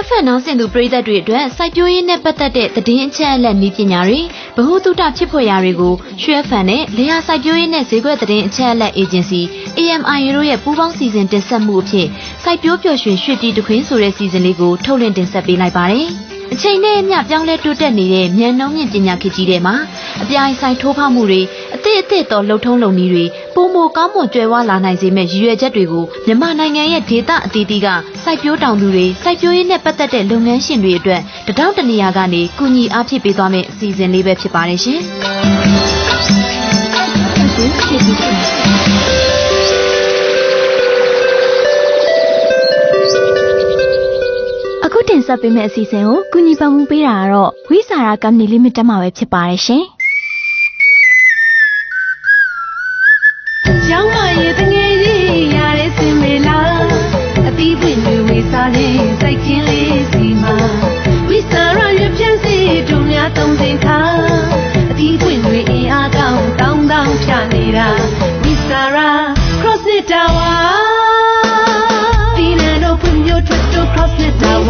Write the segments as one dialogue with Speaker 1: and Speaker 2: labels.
Speaker 1: ရွှေဖက်နောင်းစင်သူပြည်သက်တွေအတွက်စိုက်ပျိုးရေးနဲ့ပတ်သက်တဲ့သတင်းအချက်အလက်နည်းပညာတွေဗဟုသုတဖြစ်ဖွယ်ရာတွေကိုရွှေဖက်နဲ့လေယာစိုက်ပျိုးရေးနဲ့ဈေးကွက်သတင်းအချက်အလက်အေဂျင်စီ AMI တို့ရဲ့ပူးပေါင်းစီစဉ်တင်ဆက်မှုအဖြစ်စိုက်ပျိုးပျော်ရွှင်ရွှေပြည်တခွင်းဆိုတဲ့စီစဉ်လေးကိုထုတ်လွှင့်တင်ဆက်ပေးလိုက်ပါတယ်။ အချိန်နဲ့အမျှပြောင်းလဲတိုးတက်နေတဲ့မြန်နှုံးမြင့်ပညာခေတ်ကြီးထဲမှာအပြိုင်ဆိုင်ထိုးဖောက်မှုတွေအသည့်အသည့်တော်လှုပ်ထုံးလုံနည်းတွေပုံမကောင်းမွန်ကြွယ်ဝလာနိုင်စေမဲ့ရည်ရွယ်ချက်တွေကိုမြန်မာနိုင်ငံရဲ့ဒေသအသီးသီးကစိုက်ပျိုးတောင်သူတွေစိုက်ပျိုးရေးနဲ့ပတ်သက်တဲ့လုပ်ငန်းရှင်တွေအတွက်တထောင်တနေရာကနေကူညီအားဖြည့်ပေးသွားမယ့်အစီအစဉ်လေးပဲဖြစ်ပါတယ်ရှင်။
Speaker 2: ဆက်ပေးမယ့်အစီအစဉ်ကိုကုညီပံ့ပိုးပေးတာကတော့ဝိစာရကမ္ပဏီလိမိတက်မှာပဲဖြစ်ပါတယ်ရှင်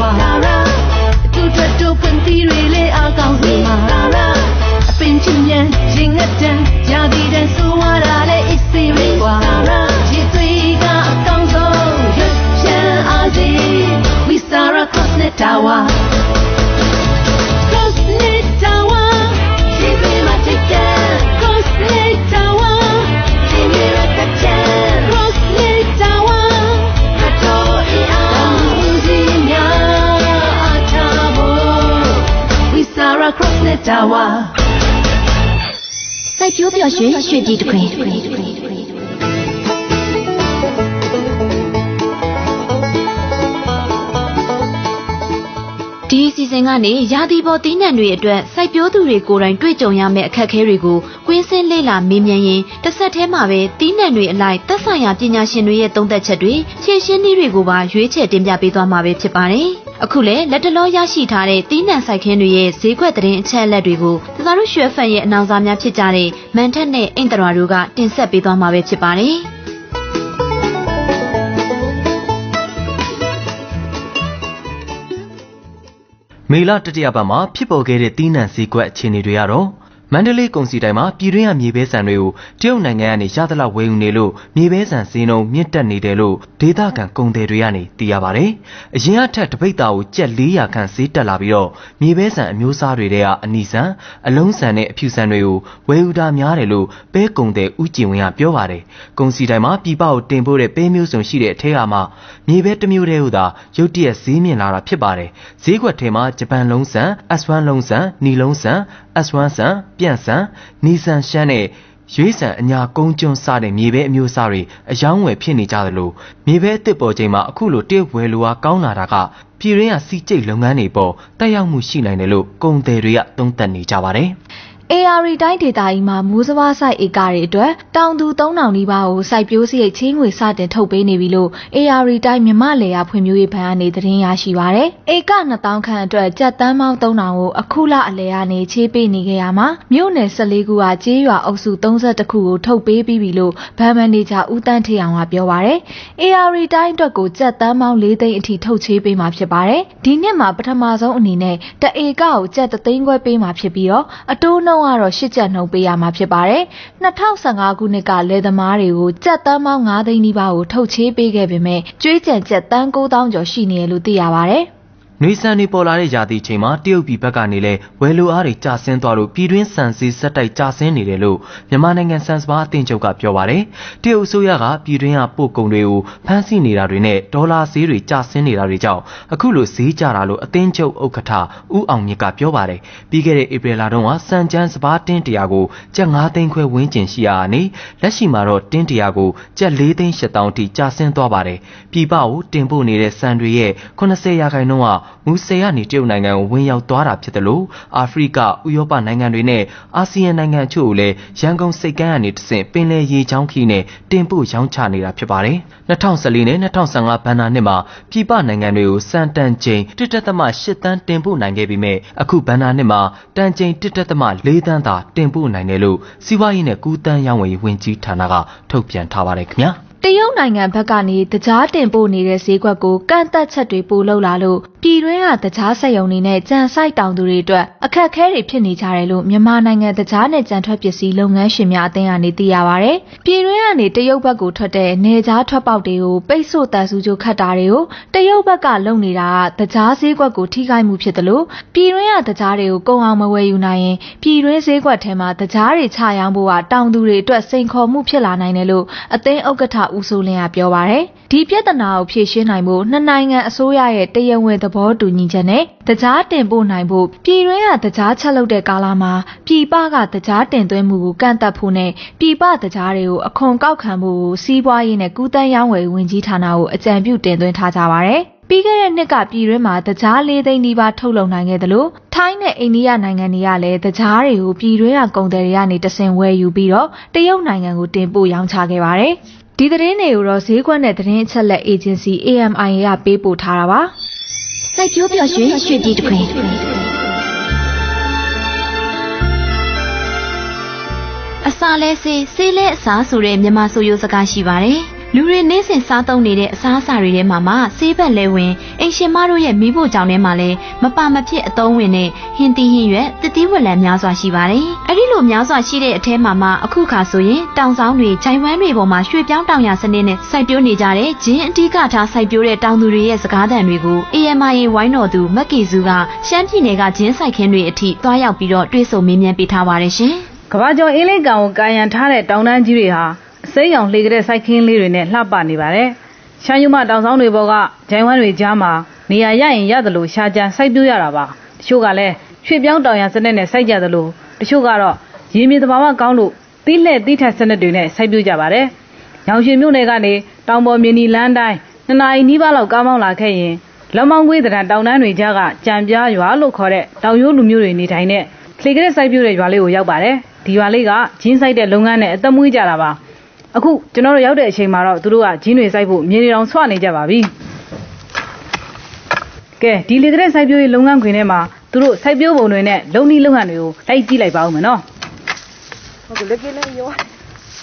Speaker 3: it tower အတူထွက်တို့ပွင့်သီးတွေလေး စိုက်
Speaker 2: ပျိုးပျော်ရွှင်
Speaker 1: စီအစဉ်ကနေရာသီပေါ်သီးနှံတွေအတွက်စိုက်ပျိုးသူတွေကိုယ်တိုင်တွေ့ကြုံရမယ့်အခက်အခဲတွေကိုကွင်းဆင်းလေ့လာမေးမြန်းရင်တစ်ဆက်တည်းမှာပဲသီးနှံတွေအလိုက်သက်ဆိုင်ရာပညာရှင်တွေရဲ့သုံးသပ်ချက်တွေဖြည့်ရှင်းနည်းတွေကိုပါရွေးချယ်တင်ပြပေးသွားမှာပဲဖြစ်ပါတယ်။အခုလည်းလက်တလောရရှိထားတဲ့သီးနှံစိုက်ခင်းတွေရဲ့ဈေးကွက်သတင်းအချက်အလက်တွေကိုသစားတို့ရွှေဖန်ရဲ့အနောင်စားများဖြစ်ကြတဲ့မန်ထက်နဲ့အိမ်တရာတို့ကတင်ဆက်ပေးသွားမှာပဲဖြစ်ပါတယ်။
Speaker 4: မေလတတိယပတ်မှာဖြစ်ပေါ်ခဲ့တဲ့တီးနှံစည်းကွက်အခြေအနေတွေကတော့ မန္တလေးကုန်စီတိုင်းမှာပြည်တွင်းကမြေပဲဆန်တွေကိုတရုတ်နိုင်ငံကနေရသလောက်ဝယ်ယူနေလို့မြေပဲဆန်ဈေးနှုန်းမြင့်တက်နေတယ်လို့ဒေသခံကုန်သည်တွေကနေသိရပါတယ်။အရင်အထက်တပိတ်တာကိုကျက်400ခန့်ဈေးတက်လာပြီးတော့မြေပဲဆန်အမျိုးအစားတွေထဲကအနီဆန်အလုံးဆန်နဲ့အဖြူဆန်တွေကိုဝယ်ယူတာများတယ်လို့ပဲကုန်သည်ဦးကျင်ဝင်းကပြောပါတယ်။ကုန်စီတိုင်းမှာပြည်ပကိုတင်ပို့တဲ့ပဲမျိုးစုံရှိတဲ့အထက်အမှာမြေပဲတစ်မျိုးတည်းဟူသာရုတ်တရက်ဈေးမြင့်လာတာဖြစ်ပါတယ်။ဈေးကွက်ထဲမှာဂျပန်လုံးဆန် S1 လုံးဆန်နီလုံးဆန် S1 ဆန်ပြန့်ဆန်နီဆန်ရှမ်းနဲ့ရွေးဆန်အညာကုန်းကျွန်းစတဲ့မြေပဲအမျိုးအစားတွေအယောင်းဝယ်ဖြစ်နေကြသလိုမြေပဲအစ်စ်ပေါ်ချိန်မှာအခုလိုတရုတ်ဝယ်လိုအားကောင်းလာတာကပြည်ရင်းကစီကျိတ်လုပ်ငန်းတွေပေါ်တက်ရောက်မှုရှိနိုင်တယ်လို့ကုန်သည်တွေကသုံးသပ်နေကြပါတယ်
Speaker 2: AR တိုင်းဒေသကြီးမှာမိုးစဘာဆိုင်ဧကတွေအတွက်တောင်သူ3000နီးပါးကိုစိုက်ပျိုးစရိတ်ချင်းငွေစတင်ထုတ်ပေးနေပြီလို့ AR တိုင်းမြမလေယာဖွံ့ဖြိုးရေးဘဏ်ကနေသတင်းရရှိပါရယ်။ဧက2000ခန့်အတွက်ကြက်တန်းပေါင်း3000ကိုအခုလအလဲကနေချေးပေးနေကြရမှာမြို့နယ်14ခုကကျေးရွာအုပ်စု32ခုကိုထုတ်ပေးပြီးပြီလို့ဘဏ်မန်နေဂျာဦးတန်းထေအောင်ကပြောပါရယ်။ AR တိုင်းအတွက်ကိုကြက်တန်းပေါင်း4သိန်းအထိထုတ်ချေးပေးမှာဖြစ်ပါတယ်။ဒီနှစ်မှာပထမဆုံးအနေနဲ့တဧကကိုကြက်3သိန်းခွဲပေးမှာဖြစ်ပြီးတော့အတိုးနှုန်းကတော့8ကျပ်နှုန်းပေးရမှာဖြစ်ပါတယ်။2015ခုနှစ်ကလယ်သမားတွေကိုကြက်တန်းပေါင်း9သိန်းနီးပါးကိုထုတ်ချေးပေးခဲ့ပေမဲ့ကျွေးကြံကြက်တန်း9000ကျော်ရှိနေတယ်လို့သိရပါတယ်။
Speaker 4: နှွေဆန်တွေပေါ်လာတဲ့ရာသီချိန်မှာတရုတ်ပြည်ဘက်ကနေလဲဝယ်လိုအားတွေကျဆင်းသွားလို့ပြည်တွင်းဆန်စည်းဆက်တိုက်ကျဆင်းနေတယ်လို့မြန်မာနိုင်ငံဆန်စပါးအသင်းချုပ်ကပြောပါတယ်။တရုတ်အစိုးရကပြည်တွင်းကပို့ကုန်တွေကိုဖမ်းဆီးနေတာတွေနဲ့ဒေါ်လာဈေးတွေကျဆင်းနေတာတွေကြောင့်အခုလိုဈေးကျတာလို့အသင်းချုပ်ဥက္ကဋ္ဌဦးအောင်မြင့်ကပြောပါတယ်။ပြီးခဲ့တဲ့ဧပြီလတုန်းကစံချမ်းစပါးတင်းတရာကိုကျပ်9သိန်းခွဲဝန်းကျင်ရှိရာကနေလက်ရှိမှာတော့တင်းတရာကိုကျပ်4သိန်း8တောင်းအထိကျဆင်းသွားပါတယ်။ပြည်ပကိုတင်ပို့နေတဲ့ဆန်တွေရဲ့80ရာခိုင်နှုန်းကမူဆယ်ကနေတရုတ်နိုင်ငံကိုဝင်ရောက်သွားတာဖြစ်တယ်လို့အာဖရိကဥရောပနိုင်ငံတွေနဲ့အာဆီယံနိုင်ငံအချို့ကိုလည်းရန်ကုန်စိတ်ကမ်းကနေတဆင့်ပင်လယ်ရေချောင်းခီးနဲ့တင်ပို့ရောင်းချနေတာဖြစ်ပါတယ်။2014နဲ့2015ဘဏ္ဍာနှစ်မှာပြည်ပနိုင်ငံတွေကိုစံတန်ချိန်1.8တန်းတင်ပို့နိုင်ခဲ့ပြီးမြဲအခုဘဏ္ဍာနှစ်မှာတန်ချိန်1.4တန်းသာတင်ပို့နိုင်တယ်လို့စီးပွားရေးနဲ့ကူးတန်းရောင်းဝယ်ရေးဝန်ကြီးဌာနကထုတ်ပြန်ထားပါတယ်ခင်ဗျာ။
Speaker 2: တရုတ်နိုင်ငံဘက်ကနေတကြားတင်ပို့နေတဲ့ဈေးကွက်ကိုကန့်သက်ချက်တွေပိုလုပ်လာလို့ပြည်တွင်းကတကြားဆက်ယုံနေနဲ့ကြံဆိုင်တောင်သူတွေအတွက်အခက်အခဲတွေဖြစ်နေကြတယ်လို့မြန်မာနိုင်ငံတကြားနဲ့ကြံထွက်ပစ္စည်းလုပ်ငန်းရှင်များအသင်းကနေသိရပါဗျ။ပြည်တွင်းကနေတရုတ်ဘက်ကိုထွက်တဲ့နေကြားထွက်ပေါက်တွေကိုပိတ်ဆို့တန်ဆူကြိုခတ်တာတွေကိုတရုတ်ဘက်ကလုပ်နေတာကတကြားဈေးကွက်ကိုထိခိုက်မှုဖြစ်တယ်လို့ပြည်တွင်းကတကြားတွေကိုကုန်အောင်မဝယ်ယူနိုင်ရင်ပြည်တွင်းဈေးကွက်ထဲမှာတကြားတွေချရောင်းဖို့ကတောင်သူတွေအတွက်စိန်ခေါ်မှုဖြစ်လာနိုင်တယ်လို့အသင်းဥက္ကဋ္ဌဦးစိုးလင်းကပြောပါဗျ။ဒီပြဿနာကိုဖြေရှင်းနိုင်ဖို့နှစ်နိုင်ငံအစိုးရရဲ့တရားဝင်သဘောတူညီချက်နဲ့တကြားတင်ပို့နိုင်ဖို့ပြည်တွင်းကတကြားချက်လုပ်တဲ့ကာလမှာပြည်ပကတကြားတင်သွင်းမှုကိုကန့်သက်ဖို့နဲ့ပြည်ပတကြားတွေကိုအခွန်ကောက်ခံဖို့ကိုစီးပွားရေးနဲ့ကူးတန်းရောင်းဝယ်ဝင်ကြီးဌာနကိုအကြံပြုတင်သွင်းထားကြပါဗျ။ပြီးခဲ့တဲ့နှစ်ကပြည်တွင်းမှာတကြားလေးသိန်းနီးပါးထုတ်လုပ်နိုင်ခဲ့တယ်လို့ထိုင်းနဲ့အိန္ဒိယနိုင်ငံတွေကလည်းတကြားတွေကိုပြည်တွင်းကကုန်တယ်တွေကနေတဆင်ဝယ်ယူပြီးတော့တရုတ်နိုင်ငံကိုတင်ပို့ရောင်းချခဲ့ပါတယ်။ဒီသတင်းတွေကိုတော့ဈေးကွက်နဲ့သတင်းအချက်လက်အေဂျင်စီ AMI ကပေးပို့ထားတာပါ။
Speaker 1: စိုက်ပျိုးပျော်ရွှင်ရွှေပြည်တခွင်အစာလဲစေးစေးလဲအစာဆိုတဲ့မြန်မာဆိုရိုးစကားရှိပါတယ် လူတွေနေ့စဉ်စားသုံးနေတဲ့အစားအစာတွေထဲမှာမှဆေးဘက်လဲဝင်အိမ်ရှင်မတို့ရဲ့မိဖို့ကြောင့်ထဲမှာလည်းမပါမဖြစ်အသုံးဝင်တဲ့ဟင်းသီးဟင်းရွက်တတိဝက်လံများစွာရှိပါတယ်။အဲဒီလိုများစွာရှိတဲ့အထဲမှာမှအခုခါဆိုရင်တောင်ဆောင်တွေ၊ဂျိုင်ဝမ်းတွေပေါ်မှာရွှေပြောင်းတောင်ရစနစ်နဲ့စိုက်ပျိုးနေကြတဲ့ဂျင်းအတိကထားစိုက်ပျိုးတဲ့တောင်သူတွေရဲ့စကားသံတွေကို AMI ဝိုင်းတော်သူမက်ကီစုကရှမ်းပြည်နယ်ကဂျင်းစိုက်ခင်းတွေအထိတွားရောက်ပြီးတော့တွေ့ဆုံမေးမြန်းပေးထားပါတယ်ရှင်။
Speaker 3: ကဘာကျော်အင်းလေးကောင်ကိုကာယံထားတဲ့တောင်တန်းကြီးတွေဟာအ စိမ်းရောင်လှေကြတဲ့စိုက်ခင်းလေးတွေနဲ့လှပနေပါတယ်။ရှမ်းယူမတောင်ဆောင်တွေပေါ်ကဂျိုင်ဝမ်းတွေကြားမှာနေရာရရင်ရတယ်လို့ရှာကြံစိုက်ပျိုးရတာပါ။တချို့ကလည်းရွှေပြောင်းတောင်ရစနစ်နဲ့စိုက်ကြတယ်လို့တချို့ကတော့ရေမြေသဘာဝကောင်းလို့တီးလှဲ့တီးထက်စနစ်တွေနဲ့စိုက်ပျိုးကြပါတယ်။ညောင်ရွှေမြို့နယ်ကနေတောင်ပေါ်မြင်းနီလန်းတိုင်းနှစ်နာရီနီးပါးလောက်ကားမောင်းလာခဲ့ရင်လောင်မောင်ကွေးတရံတောင်တန်းတွေကြားကကြံပြားရွာလို့ခေါ်တဲ့တောင်ရိုးလူမျိုးတွေနေထိုင်တဲ့လှေကလေးစိုက်ပျိုးတဲ့ရွာလေးကိုရောက်ပါတယ်။ဒီရွာလေးကဂျင်းစိုက်တဲ့လုပ်ငန်းနဲ့အသက်မွေးကြတာပါ။ အခုကျွန်တော်တို့ရောက်တဲ့အချိန်မှာတော့သူတို့ကဂျင်းတွေစိုက်ဖို့မြေတွေတောင်ဆွနေကြပါပြီ။ကဲဒီလေကလေးစိုက်ပျိုးရေးလုပ်ငန်းခွင်ထဲမှာသူတို့စိုက်ပျိုးပုံတွေနဲ့လုံနီးလုပ်ငန်းတွေကိုလိုက်ကြည့်လိုက်ပါဦးမယ်နော်။ဟုတ်ကဲ့လက်ကလေးရော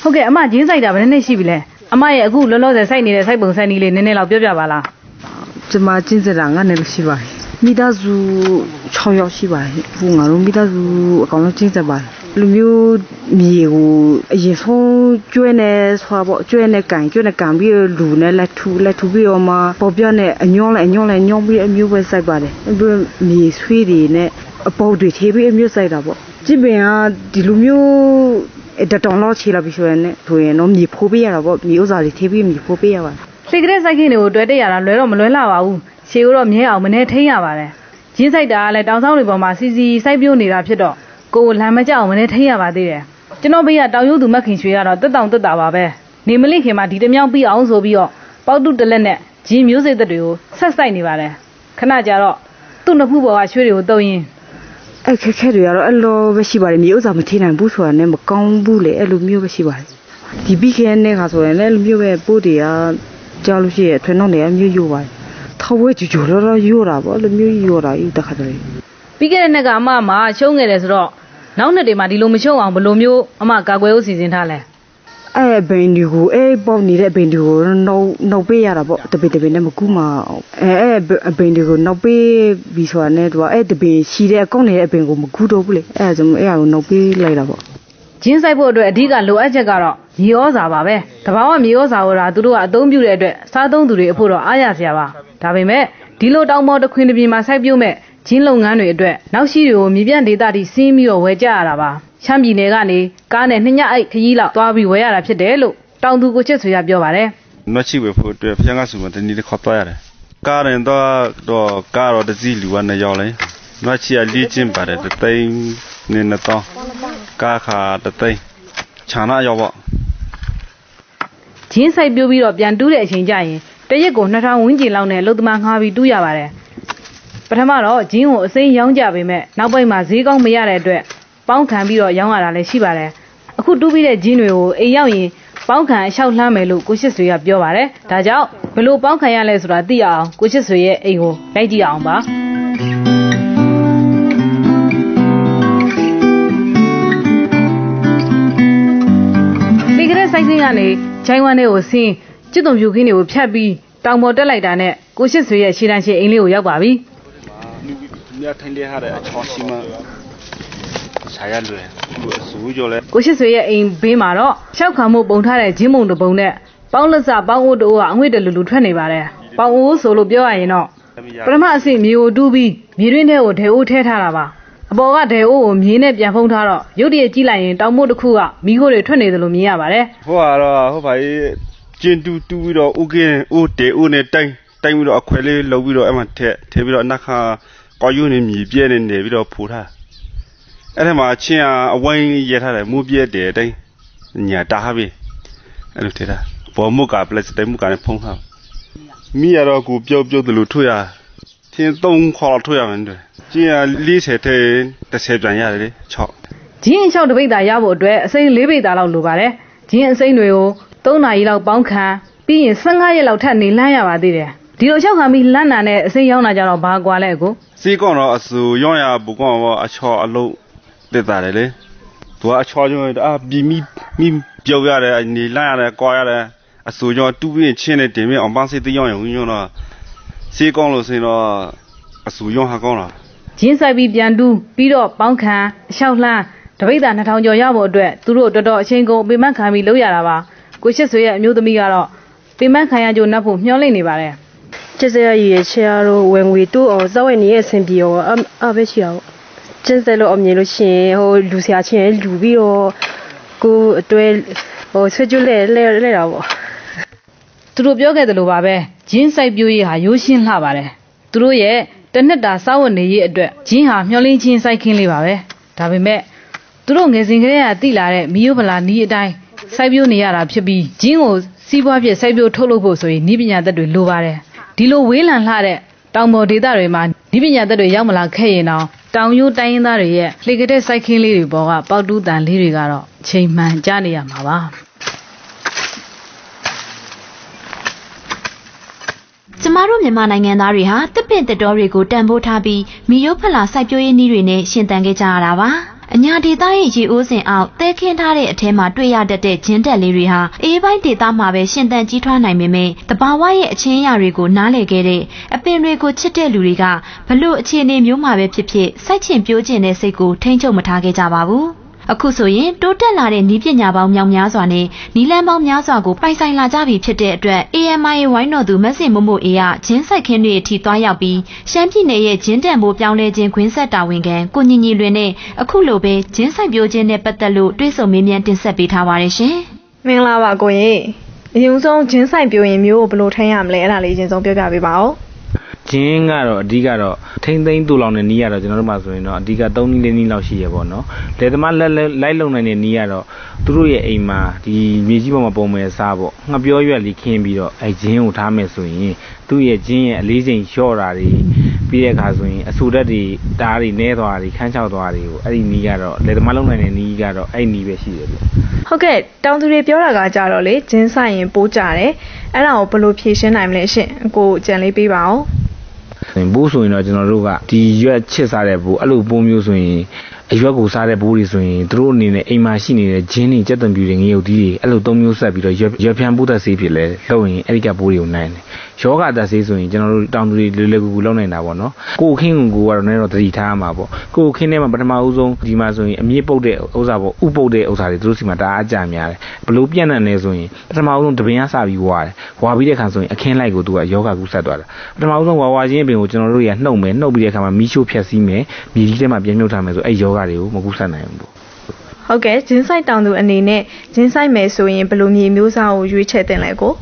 Speaker 3: ဟုတ်ကဲ့အမဂျင်းစိုက်တာဘယ်နှစ်နှစ်ရှိပြီလဲ။အမရဲ့အခုလောလောဆယ်စိုက်နေတဲ့စိုက်ပုံစိုက်နည်းလေးနည်းနည်းလောက်ပြောပြပါလား။
Speaker 5: ကျမကျင်းစရာငါနဲ့ရှိပါတယ်မိသားစု6ယောက်ရှိပါတယ်ဘုငါတို့မိသားစုအကောင်လုံးကျင်းစပါတယ် လူမျိုးမြေကိုအရင်ဆုံးကျွဲနေဆွာပေါ့ကျွဲနေကန်ကျွဲနေကန်ပြီးလူနဲ့လက်ထူလက်ထူပြီးတော့မှပေါ်ပြနဲ့အညောင်းလဲအညောင်းလဲညောင်းပြီးအမျိုးပဲစိုက်ပါတယ်ပြီးမြေဆွေးတွေနဲ့အပေါက်တွေထေးပြီးအမျိုးစိုက်တာပေါ့ကြည့်ပင်ကဒီလူမျိုးတတောင်လောက်ချေလာပြီဆိုရင်ねဆိုရင်တော့မြေဖိုးပေးရတာပေါ့မြေဥစ္စာတွေထေးပြီးမြေဖိုးပေးရပါတယ်
Speaker 3: လှေကလေးစိုက်ခင်းတွေကိုတွေ့တက်ရတာလွယ်တော့မလွယ်လာပါဘူးရှေကိုတော့မြဲအောင်မနေထိန်ရပါတယ်ဂျင်းစိုက်တာကလည်းတောင်ဆောင်တွေပေါ်မှာစီစီစိုက်ပြိုးနေတာဖြစ်တော့ ကိုယ်လမ်းမကြောက်မနေထိန်ရပါသေးတယ်ကျွန်တော်ဘေးကတောင်ရိုးသူမက်ခင်ရွှေကတော့တက်တောင်တက်တာပါပဲနေမလိခင်မှာဒီတစ်မြောင်းပြီးအောင်ဆိုပြီးတော့ပေါက်တုတလက်နဲ့ဂျင်းမျိုးစိတ်သက်တွေကိုဆက်စိုက်နေပါတယ်ခဏကြာတော့သူ့နှစ်ဖူးပေါ်ကရွှေတွေကိုတုံးရင်
Speaker 5: အဲ့ခက်ခဲတွေကတော့အဲ့လိုပဲရှိပါတယ်မြေဥစ္စာမထိနိုင်ဘူးဆိုတာနဲ့မကောင်းဘူးလေအဲ့လိုမျိုးပဲရှိပါတယ်ဒီပြီးခဲနဲ့ခါဆိုရင်လည်းလိုမျိုးပဲပိုးတွေကကြောက်လို့ရှိရထွန်းတော့နေအမျိုးရိုးပါတယ်ထောက်ဝဲကြူကြူတော့တော့ရိုးတာပေါ့လိုမျိုးရိုးတာဤတခါတည်း
Speaker 3: ပြီးခဲ့တဲ့နှစ်ကအမမှာရှုံးခဲ့တယ်ဆိုတော့ နောက်နှစ်တွေမှာဒီလိုမရှုံးအောင်ဘယ်လိုမျိုးအမကာကွယ်ဖို့စီစဉ်ထားလဲ
Speaker 5: အဲ့ဘိန်ဒီကိုအဲ့ပေါ့နေတဲ့ဘိန်ဒီကိုနှုတ်နှုတ်ပေးရတာပေါ့တပိတပိနဲ့မကူမအောင်အဲ့အဲ့ဘိန်ဒီကိုနှုတ်ပေးပြီးဆိုတာနဲ့သူကအဲ့တပိရှိတဲ့အကောင့်နေတဲ့အဘိန်ကိုမကူတော့ဘူးလေအဲ့ဒါကြောင့်အဲ့ဟာကိုနှုတ်ပေးလိုက်တာပေါ့
Speaker 3: ဂျင်းဆိုင်ဖို့အတွက်အဓိကလိုအပ်ချက်ကတော့မြေဩဇာပါပဲတဘာဝမြေဩဇာဆိုတာသူတို့ကအသုံးပြုတဲ့အတွက်စားသုံးသူတွေအဖို့တော့အားရစရာပါဒါပေမဲ့ဒီလိုတောင်ပေါ်တစ်ခွင်တစ်ပြင်မှာစိုက်ပျိုးမဲ့ ဂျင်းလုပ်ငန်းတွေအတွက်နောက်ရှိတွေကိုမြေပြန့်ဒေသတိစီးပြီးတော့ဝယ်ကြရတာပါရှမ်းပြည်နယ်ကနေကားနဲ့နှစ်ညအိတ်ခရီးလောက်သွားပြီးဝယ်ရတာဖြစ်တယ်လို့တောင်သူကိုချစ်ဆွေကပြောပါတယ်
Speaker 6: နွက်ချိဝေဖို့အတွက်ဖျက်ငါစုမတနည်းခေါ်သွားရတယ်ကားရင်တော့တော့ကားတော့တစည်းလူဝနဲ့ရောက်လဲနွက်ချိအလီချင်းပါတယ်တသိန်းနေနတော့ကားခါတသိန်းခြာနာရောက်ပေါ့
Speaker 3: ဂျင်းဆိုင်ပြိုးပြီးတော့ပြန်တူးတဲ့အချိန်ကျရင်တရက်ကို2000ဝန်းကျင်လောက်နဲ့လုတ်သမားငှားပြီးတူးရပါတယ် ပထမတော့ဂျင်းကိုအစိမ်းရောင်းကြပေမဲ့နောက်ပိုင်းမှာဈေးကောင်းမရတဲ့အတွက်ပေါင်းခံပြီးတော့ရောင်းရတာလည်းရှိပါတယ်အခုတူးပြီးတဲ့ဂျင်းတွေကိုအိမ်ရောက်ရင်ပေါင်းခံအလျှောက်လှမ်းမယ်လို့ကိုရှစ်ဆွေကပြောပါတယ်ဒါကြောင့်ဘယ်လို့ပေါင်းခံရလဲဆိုတာသိရအောင်ကိုရှစ်ဆွေရဲ့အိမ်ကိုလိုက်ကြည့်အောင်ပါပြီးကြတဲ့စိုက်ခင်းကနေဂျိုင်းဝမ်တွေကိုဆင်းကျွတ်တုံဖြူခင်းတွေကိုဖြတ်ပြီးတောင်ပေါ်တက်လိုက်တာနဲ့ကိုရှစ်ဆွေရဲ့ခြေတန်းရှိအိမ်လေးကိုရောက်ပါပြီ
Speaker 6: မြတ်ထိုင်လေးဟာတဲ့အချောစီမဆာရလွယ်ကိုအဆူကြောလဲ
Speaker 3: ကိုရှစ်ဆွေရဲ့အိမ်ဘေးမှာတော့ရှောက်ခံမှုပုံထားတဲ့ဂျင်းမုံတစ်ပုံနဲ့ပေါင်းလက်စပေါင်းအိုးတို့ကအငွေ့တလူလူထွက်နေပါတယ်ပေါင်းအိုးဆိုလို့ပြောရရင်တော့ပထမအဆင့်မြေကိုတူးပြီးမြေတွင်းထဲကိုဒဲအိုးထဲထားတာပါအပေါ်ကဒဲအိုးကိုမြေနဲ့ပြန်ဖုံးထားတော့ရုတ်တရက်ကြည့်လိုက်ရင်တောင်မို့တစ်ခုကမိခိုးတွေထွက်နေတယ်လို့မြင်ရပါတယ်
Speaker 6: ဟိုကတော့ဟိုဘာကျင်းတူတူပြီးတော့ဥကင်းဥတေဥနဲ့တိုင်းတိုင်းပြီးတော့အခွဲလေးလှုပ်ပြီးတော့အဲ့မှာထက်ထည့်ပြီးတော့နှက်ခါ ကောယူနေမြေပြဲနေနေပြီးတော့ဖူထားအဲ့ထဲမှာချင်းအဝိုင်းရထားတယ်မူပြဲတယ်တိုင်းညာတားပြီအဲ့လိုထည့်တာဘောမုကပလက်စတိုင်းမုကနဲ့ဖုံးထားမိရတော့ကိုပြုတ်ပြုတ်တယ်လို့ထွေရချင်းသုံးခေါ်ထွေရမယ်တဲ့ချင်းလေးဆယ်ထဲတစ်ဆယ်ပြန်ရတယ်လေ6
Speaker 3: ဂျင်းအချောက်တစ်ပိတ်သာရဖို့အတွက်အစိမ်း၄ပိတ်သာလောက်လိုပါတယ်ဂျင်းအစိမ်းတွေကို3နာရီလောက်ပေါင်းခံပြီးရင်15ရက်လောက်ထပ်နေလမ်းရပါသေးတယ်ဒီလိုချောက်ခံပြီးလမ်းနာနဲ့အစိမ်းရောက်လာကြတော့ဘာကွာလဲကို
Speaker 6: စီကောင်တော့အဆူရောင်းရဘူကောင်တော့အချောအလုံးတက်တာလေသူကအချောကျုံအာဘီမီမီပြောက်ရတယ်နေလိုက်ရတယ်ကွာရတယ်အဆူရောတူပြီးချင်းနေတင်ပြီးအောင်ပန်းစိတ်တရောင်းရုံညွန်းတော့စီကောင်လို့စင်တော့အဆူရောင်းဟာကောင်းလား
Speaker 3: ဂျင်းဆိုင်ပြီးပြန်တူးပြီးတော့ပေါင်းခံအလျှောက်လှမ်းတပိတ်သာ2000ကျော်ရဖို့အတွက်သူတို့တော်တော်အချိန်ကုန်ပေမခံပြီးလုပ်ရတာပါကိုရှစ်ဆွေရဲ့အမျိုးသမီးကတော့ပေမခံရကြိုနှက်ဖို့မျှော်လင့်နေပါတယ်
Speaker 7: ကျေးဇူးရည်ရဲ့ချရာတို့ဝင်ငွေတို့အောင်စောင့်ဝင်နေရဲ့အဆင်ပြေရောအဘဲချီအောင်ကျင်းစဲလို့အမြင်လို့ရှိရင်ဟိုလူဆရာချင်းလူပြီးတော့ကိုအတွဲဟိုဆွေးကြွလဲလဲလဲတာပေါ့
Speaker 3: သူတို့ပြောခဲ့တယ်လို့ပါပဲဂျင်းစိုက်ပြိုးရေးဟာရိုးရှင်းလှပါတယ်သူတို့ရဲ့တနက်တာစောင့်ဝင်နေရေးအတွက်ဂျင်းဟာမျောလင်းချင်းစိုက်ခင်းလေးပါပဲဒါပေမဲ့သူတို့ငယ်စဉ်ကတည်းကတိလာတဲ့မီယိုဗလာနီးအတိုင်းစိုက်ပြိုးနေရတာဖြစ်ပြီးဂျင်းကိုစီးပွားဖြစ်စိုက်ပြိုးထုတ်လုပ်ဖို့ဆိုရင်ဤပညာသက်တွေလိုပါတယ် ဒီလိုဝေးလံလှတဲ့တောင်ပေါ်ဒေသတွေမှာဤပညာသက်တွေရောက်မလာခဲ့ရင်တော့တောင်ရိုးတိုင်းရင်းသားတွေရဲ့လှေကတဲ့စိုက်ခင်းလေးတွေပေါ်ကပေါက်တူးတန်လေးတွေကတော့ချိန်မှန်ကြနေရမှာပါ
Speaker 1: ကျမတို့မြန်မာနိုင်ငံသားတွေဟာတစ်ပင်တစ်တော်တွေကိုတန်ဖိုးထားပြီးမီယိုဖလာစိုက်ပျိုးရေးနည်းတွေနဲ့ရှင်သန်ခဲ့ကြရတာပါ အညာဒေသရဲ့ရေအိုးစင်အောက်တဲခင်းထားတဲ့အထဲမှာတွေ့ရတတ်တဲ့ဂျင်းတက်လေးတွေဟာအေးပိုင်းဒေသမှာပဲရှင်သန်ကြီးထွားနိုင်ပေမဲ့တဘာဝရဲ့အချင်းအရာတွေကိုနားလည်ခဲ့တဲ့အပင်တွေကိုချစ်တဲ့လူတွေကဘလို့အခြေအနေမျိုးမှာပဲဖြစ်ဖြစ်စိုက်ချင်ပြိုးချင်တဲ့စိတ်ကိုထိန်းချုပ်မထားခဲ့ကြပါဘူး အခုဆိုရင်တိုးတက်လာတဲ့ဤပညာပေါင်းမြောက်များစွာနဲ့နီလန်းပေါင်းများစွာကိုပိုင်ဆိုင်လာကြပြီဖြစ်တဲ့အတွက် AMI ဝိုင်းတော်သူမက်စင်မမိုအေးကဂျင်းဆိုင်ခင်းတွေအထိသွားရောက်ပြီးရှမ်းပြည်နယ်ရဲ့ဂျင်းတန်ဖိုးပြောင်းလဲခြင်းခွင်းဆက်တာဝန်ခံကိုညီညီလွင်နဲ့အခုလိုပဲဂျင်းဆိုင်ပြိုးခြင်းနဲ့ပတ်သက်လို့တွေးဆုံမေးမြန်းတင်ဆက်ပေးထားပါတယ်ရှင်။
Speaker 8: မင်္ဂလာပါကိုရင်အရင်ဆုံးဂျင်းဆိုင်ပြိုရင်မျိုးကိုဘယ်လိုထိန်းရမလဲအဲ့ဒါလေးအရင်ဆုံးပြောပြပေးပါဦး
Speaker 9: ဂျင်းကတော့အဓိကတော့ထိမ့်သိမ့်တူလောင်တဲ့နီးကတော့ကျွန်တော်တို့မှာဆိုရင်တော့အဓိက3နီး4နီးလောက်ရှိရပေါ့နော်။လေသမားလက်လက်လိုက်လုံနိုင်တဲ့နီးကတော့သူတို့ရဲ့အိမ်မှာဒီမြေကြီးပေါ်မှာပုံမယ်စားပေါ့။ငှပြောရွက်လေးခင်းပြီးတော့အဲဂျင်းကိုထားမယ်ဆိုရင်သူ့ရဲ့ဂျင်းရဲ့အလေးချိန်လျှော့တာတွေပြီးတဲ့အခါဆိုရင်အဆူဓာတ်တွေတားတွေနဲသွားတာတွေခန်းချောက်သွားတာတွေကိုအဲ့ဒီနီးကတော့လေသမားလုံနိုင်တဲ့နီးကတော့အဲ့နီးပဲရှိတယ်လို့
Speaker 8: ဟုတ်ကဲ့တောင်သူတွေပြောတာကကြတော့လေဂျင်းဆိုင်ရင်ပိုးကြတယ်အဲ့ဒါကိုဘယ်လိုဖြေရှင်းနိုင်မလဲရှင့်အကိုကြံလေးပေးပါဦး
Speaker 9: ဆိုရင် ဘိုးဆိုရင်တော့ကျွန်တော်တို့ကဒီရွက်ချစ်စားတဲ့ဘိုးအဲ့လိုပိုးမျိုးဆိုရင် အရွက်ကိုစားတဲ့ဘိုးတွေဆိုရင်သူတို့အနေနဲ့အိမ်မှာရှိနေတဲ့ဂျင်းတွေကြက်သွန်ပြူတွေငရုတ်သီးတွေအဲ့လိုသုံးမျိုးဆက်ပြီးတော့ရွက်ရွက်ဖြန်းပိုးသက်ဆေးဖြစ်လဲလုပ်ရင်အဲ့ဒီကဘိုးတွေကိုနိုင်တယ်ယောဂသက်ဆေးဆိုရင်ကျွန်တော်တို့တောင်သူတွေလွယ်လွယ်ကူကူလုပ်နိုင်တာပေါ့နော်ကိုယ်ခင်းကိုကိုကတော့နည်းတော့သတိထားရမှာပေါ့ကိုယ်ခင်းထဲမှာပထမဦးဆုံးဒီမှာဆိုရင်အမြင့်ပုတ်တဲ့ဥစ္စာပေါ့ဥပုတ်တဲ့ဥစ္စာတွေသူတို့စီမှာတအားအကြများတယ်ဘလို့ပြန့်နှံ့နေဆိုရင်ပထမဦးဆုံးတပင်ကစပြီးဝါတယ်ဝါပြီးတဲ့ခါဆိုရင်အခင်းလိုက်ကိုသူကယောဂကူးဆက်သွားတာပထမဦးဆုံးဝါဝါချင်းအပင်ကိုကျွန်တော်တို့ရနှုတ်မယ်နှုတ်ပြီးတဲ့ခါမှာမီးရှို့ဖြတ်စည်းမယ်မြေကြီးထဲမှာပြန်မြုပ်ထားမယ်ဆိုအဲ့ယောဂတွေကိုမကူးဆက်နိုင်ဘူးပေါ့
Speaker 8: ဟုတ်ကဲ့ဂျင်းဆိုင်တောင်သူအနေနဲ့ဂျင်းဆိုင်မယ်ဆိုရင်ဘယ်လိုမြေမျိုးစားကိုရွေးချယ်တင်လဲကို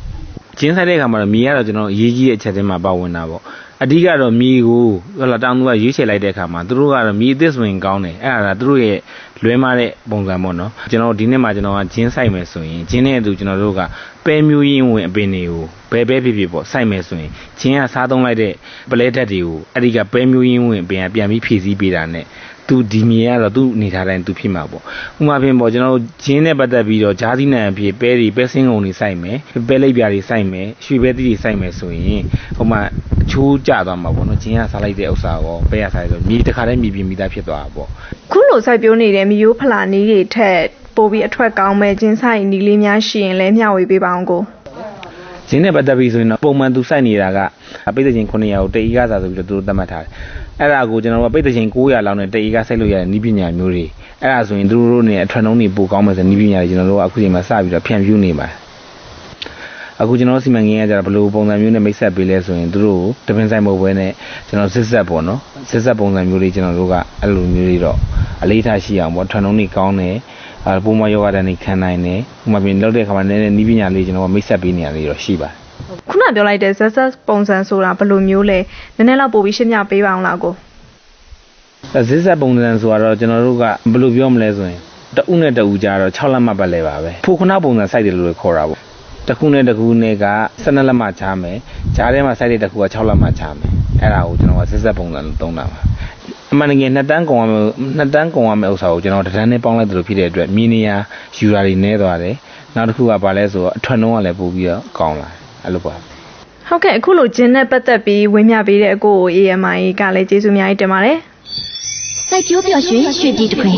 Speaker 9: ကျင်းဆိုင်တဲ့အခါမှာတော့မြေကတော့ကျွန်တော်အရေးကြီးတဲ့အချက်တွေမှာပါဝင်တာပေါ့အဓိကတော့မြေကိုဟလာတောင်သူကရွေးချယ်လိုက်တဲ့အခါမှာသူတို့ကတော့မြေအသစ်ဆိုရင်ကောင်းတယ်အဲ့ဒါကသူတို့ရဲ့လွဲမားတဲ့ပုံစံပေါ့နော်ကျွန်တော်ဒီနေ့မှာကျွန်တော်ကဂျင်းဆိုင်မယ်ဆိုရင်ဂျင်းနဲ့အတူကျွန်တော်တို့ကပဲမျိုးရင်းဝင်အပင်တွေကိုဘဲပဲဖြစ်ဖြစ်ပေါ့စိုက်မယ်ဆိုရင်ဂျင်းကစားသုံးလိုက်တဲ့ပလဲဓာတ်တွေကိုအဲ့ဒီကပဲမျိုးရင်းဝင်အပင်ကပြန်ပြီးဖြည့်ဆည်းပေးတာနဲ့ သူဒီမြေကတော့သူ့အနေထားတိုင်းသူဖြစ်မှာပေါ့ဥပမာဖြင့်ပေါ့ကျွန်တော်တို့ဂျင်းနဲ့ပတ်သက်ပြီးတော့ဂျားသီးနံအဖြစ်ပဲတွေပဲစင်းကုန်တွေစိုက်မယ်ပဲလိပ်ပြာတွေစိုက်မယ်ရွှေပဲသီးတွေစိုက်မယ်ဆိုရင်ဟိုမှာအချိုးကျသွားမှာပေါ့နော်ဂျင်းကစားလိုက်တဲ့ဥစ္စာရောပဲရစားရဆိုမြေတစ်ခါတည်းမြေပြင်မိသားဖြစ်သွားတာပေါ့
Speaker 8: ခုလိုစိုက်ပျိုးနေတဲ့မြေရိုးဖလာနီးတွေထက်ပိုပြီးအထွက်ကောင်းမဲ့ဂျင်းဆိုင်နီးလေးများရှိရင်လည်းမျှဝေပေးပါအောင်ကို
Speaker 9: ဂျင်းနဲ့ပတ်သက်ပြီးဆိုရင်တော့ပုံမှန်သူစိုက်နေတာကပိတ်သက်ချင်း900ကိုတဧကစာဆိုပြီးတော့သူတို့သတ်မှတ်ထားတယ်အဲ့ဒါကိုကျွန်တော်တို့ကပိတ်သက်ချင်း900လောက်နဲ့တဧကစိုက်လို့ရတဲ့နီးပညာမျိုးတွေအဲ့ဒါဆိုရင်သူတို့နဲ့အထွန်းနှုံးတွေပိုကောင်းမယ်ဆိုနီးပညာတွေကျွန်တော်တို့ကအခုချိန်မှာစပြီးတော့ဖြန့်ဖြူးနေပါတယ်အခုကျွန်တော်စီမံကိန်းကကြတော့ဘယ်လိုပုံစံမျိုးနဲ့မိတ်ဆက်ပေးလဲဆိုရင်သူတို့ကိုတပင်းဆိုင်မဟုတ်ဘဲနဲ့ကျွန်တော်စစ်ဆက်ပေါ့နော်စစ်ဆက်ပုံစံမျိုးတွေကျွန်တော်တို့ကအဲ့လိုမျိုးတွေတော့အလေးထားရှိအောင်ပေါ့ထွန်းနှုံးတွေကောင်းတယ် အဲပုံမယောဂတန်တွေခံနိုင်တယ်ဥပမာပြင်လောက်တဲ့ခါမှာနည်းနည်းနီးပညာလေးကျွန်တော်ကမိတ်ဆက်ပေးနေရလေးတော့ရှိပါတယ်
Speaker 8: ခုနပြောလိုက်တဲ့ဇက်ဇက်ပုံစံဆိုတာဘယ်လိုမျိုးလဲနည်းနည်းတော့ပို့ပြီးရှင်းပြပေးပါအောင်လားကို
Speaker 9: အဲဇစ်ဆက်ပုံစံဆိုတော့ကျွန်တော်တို့ကဘယ်လိုပြောမလဲဆိုရင်တဦးနဲ့တဦးကြားတော့6လက်မှတ်ပဲလဲပါပဲဖိုခဏပုံစံစိုက်တယ်လို့ခေါ်တာပေါ့တစ်ခုနဲ့တစ်ခုနဲ့က12လက်မှတ်ချားမယ်ကြားထဲမှာစိုက်တဲ့တစ်ခုက6လက်မှတ်ချားမယ်အဲ့ဒါကိုကျွန်တော်ကဇစ်ဆက်ပုံစံလို့သုံးတာပါအ မှန်တကယ်နှစ်တန်းကုံရမယ်နှစ်တန်းကုံရမယ်ဥစ္စာကိုကျွန်တော်တစ်တန်းနဲ့ပေါင်းလိုက်သလိုဖြစ်တဲ့အတွက်မြင်းနေရယူရာတွေနဲသွားတယ်နောက်တစ်ခုကဘာလဲဆိုတော့အထွတ်နှုံးကလည်းပို့ပြီးတော့ကောင်းလာတယ်အဲ့လိုပါ
Speaker 8: ဟုတ်ကဲ့အခုလိုဂျင်းနဲ့ပတ်သက်ပြီးဝင်းမြပေးတဲ့အကိုကို AMI ကလည်းကျေးဇူးအများကြီးတင်ပါတယ်
Speaker 1: စိုက်ပျိုးပျော်ရွှင်ရွှေပြည်တခွင်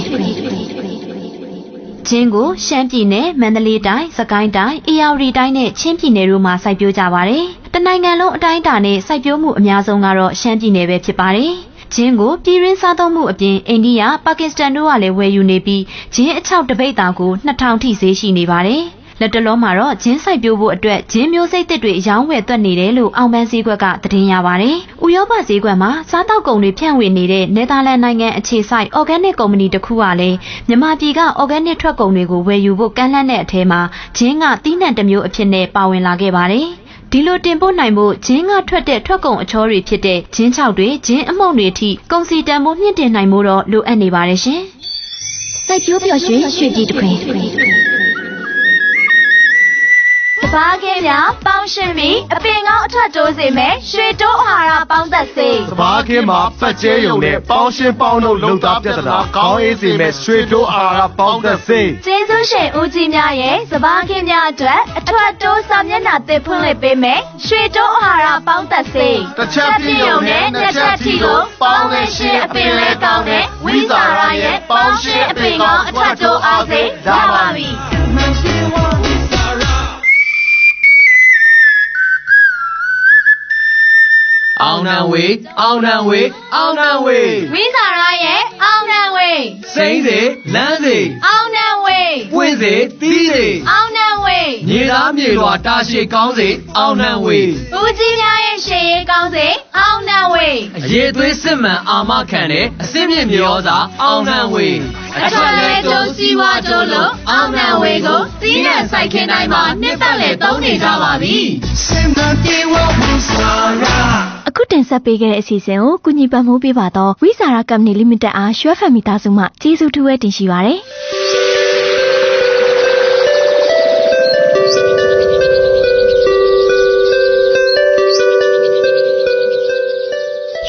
Speaker 1: ချင်းကိုရှမ်းပြည်နယ်မန္တလေးတိုင်းစကိုင်းတိုင်းအေရဝတီတိုင်းနဲ့ချင်းပြည်နယ်တို့မှာစိုက်ပျိုးကြပါတယ်။တနိုင်ငံလုံးအတိုင်းအတာနဲ့စိုက်ပျိုးမှုအများဆုံးကတော့ရှမ်းပြည်နယ်ပဲဖြစ်ပါတယ်။ ချင်းကိုပြည်ရင်းစားသုံးမှုအပြင်အိန္ဒိယပါကစ္စတန်တို့ကလည်းဝယ်ယူနေပြီးချင်းအချောက်တစ်ပိတ်တာကို2000ထိဈေးရှိနေပါတယ်။လက်တလုံးမှာတော့ဂျင်းဆိုင်ပြိုးဖို့အတွက်ဂျင်းမျိုးစိတ်သစ်တွေရောင်းဝယ်သွက်နေတယ်လို့အောင်ပန်းဈေးကွက်ကသတင်းရပါတယ်။ဥရောပဈေးကွက်မှာစားတောက်ကုန်တွေဖြန့်ဝေနေတဲ့နယ်သာလန်နိုင်ငံအခြေစိုက် organic ကုမ္ပဏီတစ်ခုကလည်းမြန်မာပြည်က organic ထွက်ကုန်တွေကိုဝယ်ယူဖို့ကမ်းလှမ်းတဲ့အထဲမှာဂျင်းကတီးနှံတစ်မျိုးအဖြစ်နဲ့ပါဝင်လာခဲ့ပါတယ်။ ဒီလိုတင်ပို့နိုင်ဖို့ဂျင်းကထွက်တဲ့ထွက်ကုန်အချောတွေဖြစ်တဲ့ဂျင်းချောက်တွေဂျင်းအမှုန့်တွေအထိကုန်စီတန်ဖိုးမြင့်တင်နိုင်မှုတော့လိုအပ်နေပါတယ်ရှင်။စိုက်ပျိုးပျော်ရွှင်ရွှေပြည်တစ်ခွင် တဘာကင်းများပေါင်းရှင်ပြီးအပင်ကောင်းအထက်တိုးစေမယ်ရွှေတိုးအာဟာရပေါင်းသက်စေ
Speaker 10: စဘာခင်းမှာဖက်ကျဲယုံနဲ့ပေါင်းရှင်းပေါင်းတို့လုံသားပြဿနာခေါင်းအေးစေမဲ့ရွှေတိုးအာဟာရပေါင်းသက်စေ
Speaker 1: ကျေးဇူးရှင်ဦးကြီးများရဲ့စဘာကင်းများအတွက်အထွတ်တိုးစာမျက်နှာသစ်ဖွင့်လှစ်ပေးမယ်ရွှေတိုးအာဟာရပေါင်းသက်စေ
Speaker 10: တစ်ချက်ပြည့်ုံနဲ့နှစ်ချက်ထီကိုပေါင်းတဲ့ရှင်အပင်လဲကောင်းတဲ့ဝိဇာရရဲ့ပေါင်းရှင်းအပင်ကောင်းအထက်တိုးအားစေရပါပြီ
Speaker 11: အောင်နံဝေအောင်နံဝေအောင်နံဝေ
Speaker 1: ဝိဇာရရဲ့အောင်နံဝေ
Speaker 11: စိမ့်စေလမ်းစေ
Speaker 1: အောင်နံဝေ
Speaker 11: ပွင့်စေတီးစေ
Speaker 1: အောင်နံဝေ
Speaker 11: မြေသားမြေလွာတာရှည်ကောင်းစေအောင်နံဝေ
Speaker 1: ဦးကြီးများရဲ့ရှေ့ရေးကောင်းစေအောင်နံဝေ
Speaker 11: အရေးသွေးစစ်မှန်အာမခံတဲ့အစင်းမြင့်မြေဩဇာအောင်နံဝေ
Speaker 1: အထွတ်လဲကျိုးစီးပွားကျိုးလို့အောင်နံဝေကိုတီးနှံစိုက်ခင်းတိုင်းမှာနှစ်သက်လေသုံးနေကြပါပြီ
Speaker 10: စင်မပြေဝဝိဇာရ
Speaker 2: အခုတင်ဆက်ပေးခဲ့တဲ့အစီအစဉ်ကိုကုညီပံ့ပိုးပေးပါတော့ဝိစာရကမ္ပဏီလိမိတက်အားရွှဲဖက်မီသားစုမှကျေးဇူးထူးပဲတင်ရှိပါရယ်။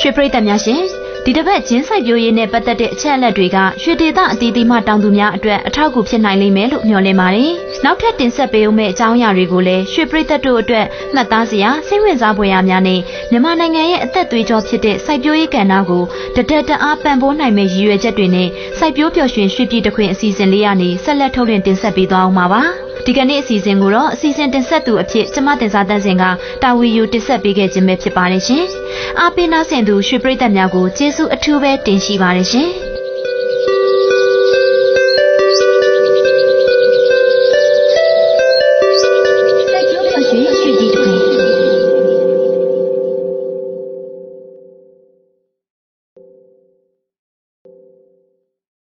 Speaker 1: ရွှေပရိသတ်များရှင် ဒီတစ်ပတ်ဂျင်းစိုက်ပျိုးရေးနဲ့ပတ်သက်တဲ့အချက်အလက်တွေကရွှေဒေသအသီးသီးမှတောင်သူများအတွက်အထောက်အကူဖြစ်နိုင်လိမ့်မယ်လို့မျှော်လင့်ပါတယ်။နောက်ထပ်တင်ဆက်ပေးဦးမယ့်အကြောင်းအရာတွေကိုလည်းရွှေပရိသတ်တို့အတွက်မှတ်သားစရာစိတ်ဝင်စားဖွယ်ရာများနဲ့မြန်မာနိုင်ငံရဲ့အသက်သွေးကြောဖြစ်တဲ့စိုက်ပျိုးရေးကဏ္ဍကိုတဒက်တအားပံ့ပိုးနိုင်မယ့်ရည်ရွယ်ချက်တွေနဲ့စိုက်ပျိုးပျော်ရွှင်ရွှေပြည်တစ်ခွင်အစီအစဉ်လေးကနေဆက်လက်ထုတ်လွှင့်တင်ဆက်ပေးသွားအောင်ပါပါ။ ဒီကနေ့အစီအစဉ်ကိုတော့အစီအစဉ်တင်ဆက်သူအဖြစ်ကျမတင်စားတန်းစင်ကတာဝီယူတင်ဆက်ပေးခဲ့ခြင်းပဲဖြစ်ပါတယ်ရှင်။အားပေးနာဆင်သူရွှေပရိသတ်များကိုကျေးဇူးအထူးပဲတင်ရှိပါတယ်ရှင်။